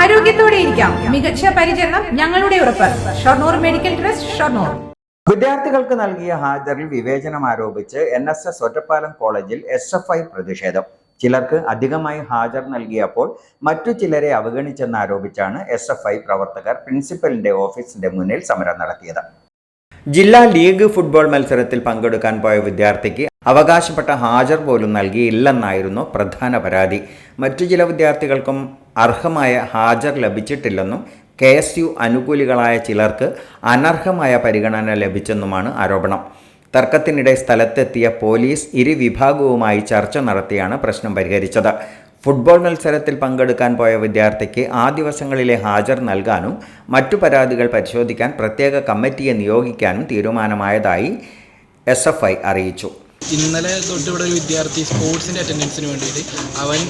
ആരോഗ്യത്തോടെ ഇരിക്കാം. മികച്ച പരിചരണം ഞങ്ങളുടെ ഉറപ്പ്. Shoranur medical trust Shoranur. വിദ്യാർത്ഥികൾക്ക് നൽകിയ ഹാജറിൽ വിവേചനം ആരോപിച്ച് എൻ എസ് എസ് ഒറ്റപ്പാലം കോളേജിൽ എസ് എഫ് ഐ പ്രതിഷേധം. ചിലർക്ക് അധികമായി ഹാജർ നൽകിയപ്പോൾ മറ്റു ചിലരെ അവഗണിച്ചെന്നാരോപിച്ചാണ് എസ് എഫ് ഐ പ്രവർത്തകർ പ്രിൻസിപ്പലിന്റെ ഓഫീസിന്റെ മുന്നിൽ സമരം നടത്തിയത്. ജില്ലാ ലീഗ് ഫുട്ബോൾ മത്സരത്തിൽ പങ്കെടുക്കാൻ പോയ വിദ്യാർത്ഥിക്ക് അവകാശപ്പെട്ട ഹാജർ പോലും നൽകിയില്ലെന്നായിരുന്നു പ്രധാന പരാതി. മറ്റു ചില വിദ്യാർത്ഥികൾക്കും അർഹമായ ഹാജർ ലഭിച്ചിട്ടില്ലെന്നും കെ എസ് യു അനുകൂലികളായ ചിലർക്ക് അനർഹമായ പരിഗണന ലഭിച്ചെന്നുമാണ് ആരോപണം. തർക്കത്തിനിടെ സ്ഥലത്തെത്തിയ പോലീസ് ഇരുവിഭാഗവുമായി ചർച്ച നടത്തിയാണ് പ്രശ്നം പരിഹരിച്ചത്. ഫുട്ബോൾ മത്സരത്തിൽ പങ്കെടുക്കാൻ പോയ വിദ്യാർത്ഥിക്ക് ആ ദിവസങ്ങളിലെ ഹാജർ നൽകാനും മറ്റു പരാതികൾ പരിശോധിക്കാൻ പ്രത്യേക കമ്മിറ്റിയെ നിയോഗിക്കാനും തീരുമാനമായതായി എസ് അറിയിച്ചു. ഇന്നലെ തൊട്ട് ഇവിടെ ഒരു വിദ്യാർത്ഥി സ്പോർട്സിന്റെ അറ്റൻഡൻസിന് വേണ്ടിയിട്ട് അവൻ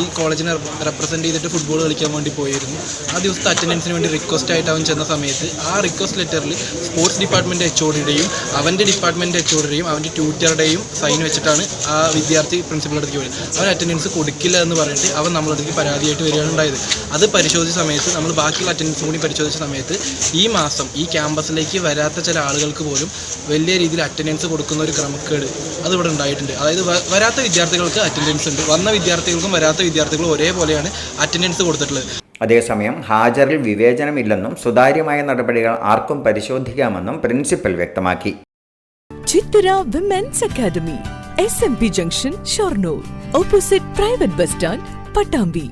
ഈ കോളേജിനെ റെപ്രസെന്റ് ചെയ്തിട്ട് ഫുട്ബോൾ കളിക്കാൻ വേണ്ടി പോയിരുന്നു. ആ ദിവസത്തെ അറ്റൻഡൻസിന് വേണ്ടി റിക്വസ്റ്റ് ആയിട്ട് അവൻ ചെന്ന സമയത്ത് ആ റിക്വസ്റ്റ് ലെറ്ററിൽ സ്പോർട്സ് ഡിപ്പാർട്ട്മെന്റ് എച്ച് ഒഡിയുടെയും അവന്റെ ഡിപ്പാർട്ട്മെന്റ് എച്ച് ഒഡിയുടെയും അവന്റെ ട്യൂറ്ററുടെയും സൈൻ വെച്ചിട്ടാണ് ആ വിദ്യാർത്ഥി പ്രിൻസിപ്പളുടെ പോയത് അവൻ അറ്റൻഡൻസ് കൊടുക്കില്ല എന്ന് പറഞ്ഞിട്ട് അവൻ നമ്മളടുത്തേക്ക് പരാതിയായിട്ട് വരികയാണ് ഉണ്ടായത്. അത് പരിശോധിച്ച സമയത്ത് നമ്മൾ ബാക്കിയുള്ള അറ്റൻഡൻസ് കൂടി പരിശോധിച്ച സമയത്ത് ഈ മാസം ഈ ക്യാമ്പസിലേക്ക് വരാത്ത ചില ആളുകൾക്ക് പോലും വലിയ രീതിയിൽ അറ്റൻഡൻസ് കൊടുക്കുന്ന ഒരു ക്രമക്കേട് അത് ഇവിടെ ഉണ്ടായിട്ടുണ്ട്. അതായത് വരാത്ത വിദ്യാർത്ഥികൾക്ക് അറ്റൻഡൻസ് ഉണ്ട്. വന്ന വിദ്യാർത്ഥികൾക്കും വരാത്ത വിദ്യാർത്ഥികളും ഒരേപോലെയാണ് അറ്റൻഡൻസ് കൊടുത്തിട്ടുള്ളത്. അതേസമയം ഹാജറിൽ വിവേചനമില്ലെന്നും സുതാര്യമായ നടപടികൾ ആർക്കും പരിശോധിക്കാമെന്നും പ്രിൻസിപ്പൽ വ്യക്തമാക്കി. Chithara women's academy S M P junction Shoranur opposite private bus stand Pattambi